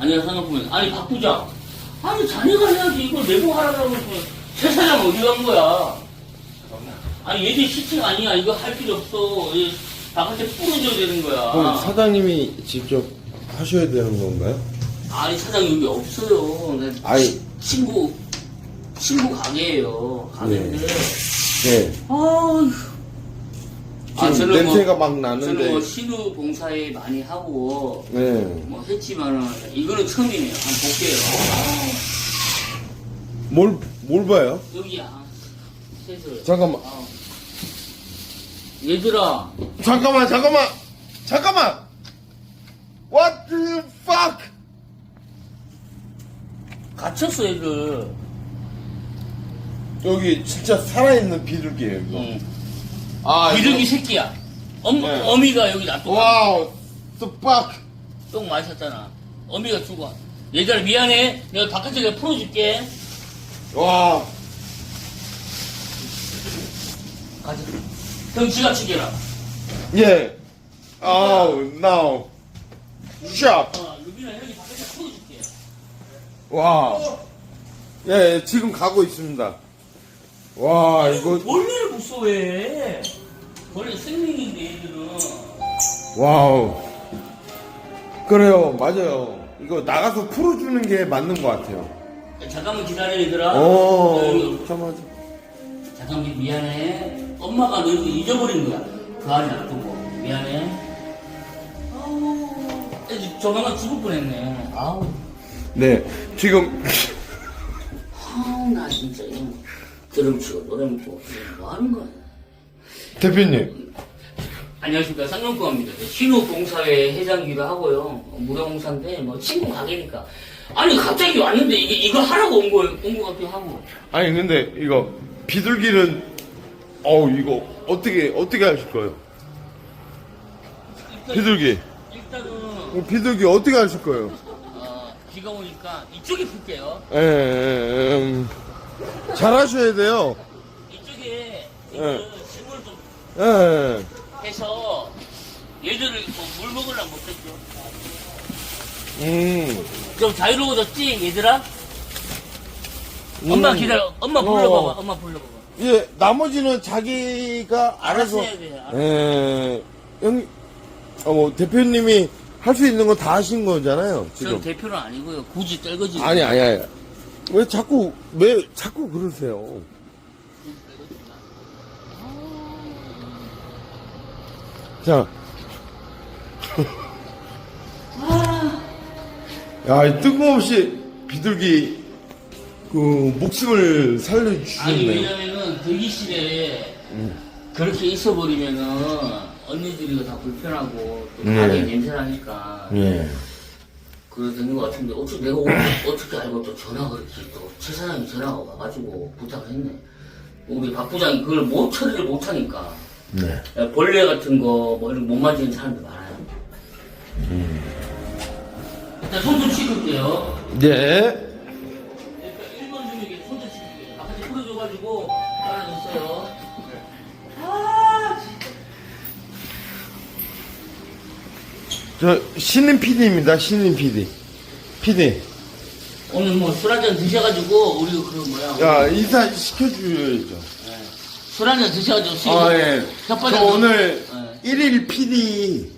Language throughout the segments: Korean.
아니야 생각보면 아니 바꾸자. 아니 자네가 해야지 이걸 내고 하라고 하면 새 사장 어디 간 거야? 아니 얘들 시청 아니야 이거 할 필요 없어. 얘 바깥에 뿌려줘야 되는 거야. 그럼 사장님이 직접 하셔야 되는 건가요? 아니 사장 여기 없어요. 내 아니. 친구 친구 가게예요. 가게인데. 네. 아휴. 아, 저는 뭐- 냄새가 막 저는 나는데. 뭐 신우 봉사에 많이 하고 네. 뭐 했지만은 이거는 처음이네요. 한번 볼게요. 뭘, 뭘 봐요? 여기야. 셋을. 잠깐만. 아. 얘들아, 잠깐만, 잠깐만! 잠깐만! What the fuck? 갇혔어, 얘들. 여기 진짜 살아있는 비둘기예요, 이거. 응. 아, 비둘기 새끼야. 엄, 네. 어미가 여기 놔두고 와우, the fuck? 똥 마셨잖아. 어미가 주고. 와. 얘들아, 미안해. 내가 바깥에 내가 풀어줄게. 와, 가자. 형 지갑 챙겨라. 예. Oh, no. Shop. 어, 루비나 형이 바깥에 풀어줄게. 와. 예, 지금 가고 있습니다. 와, 이거, 벌레를 무서워해. 벌레 생명인데, 얘들은. 와우. 그래요, 맞아요. 이거 나가서 풀어주는 게 맞는 것 같아요. 잠깐만 기다려, 얘들아. 어, 여기, 잠깐만. 잠깐만 미안해. 엄마가 너 이거 잊어버린 거야. 그 안에 놔두고. 미안해. 아우, 조만간 죽을 뻔했네. 아우, 네, 지금, 아우, 나 진짜 이거 드럼치고 노래 먹고 뭐 하는 거야. 대표님. 안녕하십니까 쌍용구합니다. 신호봉사회 회장기도 하고요. 무료봉사인데 뭐 친구 가게니까. 아니 갑자기 왔는데 이게 이거 하라고 온 거, 온거 같기도 하고. 아니, 근데 이거, 비둘기는, 어우, 이거, 어떻게, 어떻게 하실 거예요? 일단, 비둘기. 일단은 비둘기 어떻게 하실 거예요? 어, 비가 오니까 이쪽에 풀게요. 예, 예, 음, 잘 하셔야 돼요. 이쪽에 예. 이거 식물 좀 예, 예. 해서 얘들을 뭐물 먹으려면 못했죠. 음. 좀 자유로워졌지 얘들아? 음. 엄마 기다려. 엄마 어. 불러봐봐. 엄마 불러봐봐. 예, 나머지는 자기가 알아서. 알아서 해야 돼. 알아서. 예, 형, 어, 뭐, 대표님이 할 수 있는 거다 하신 거잖아요, 전 지금. 대표는 아니고요. 굳이 떨거지. 아니, 아니, 아니. 왜 자꾸, 왜 자꾸 그러세요? 자. 야, 이 뜬금없이 비둘기, 그, 목숨을 아니 살려주셨네. 왜냐면은 대기실에 그렇게 있어버리면은 언니들이 다 불편하고 또 네. 가게 냄새 나니까 예. 그러던 것 같은데 어떻게 내가 오늘 어떻게 알고 또 전화가 이렇게 또최 사장이 전화가 와가지고 부탁을 했네. 우리 박 부장이 그걸 못 처리를 못 하니까. 네. 벌레 같은 거뭐 이런 거못 만지는 사람들 많아요. 일단 손 좀 씻을게요. 예. 저, 신임 PD입니다, 신임 PD. PD. 오늘 뭐 술 한잔 드셔가지고 우리 그 뭐야 야, 인사 시켜줘야죠. 술 한잔 드셔가지고 지금 아, 예. 혓바닥 저 오늘 예. 1일 PD,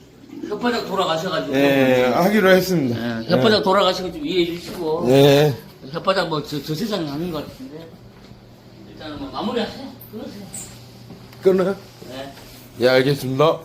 혓바닥 돌아가셔가지고 예, 하기로 예, 했습니다. 혓바닥 돌아가시고 좀 이해해 주시고 예. 혓바닥 뭐저 저 세상에 하는 것 같은데 일단은 뭐 마무리하세요 그러세요 끊어요? 네. 예, 알겠습니다.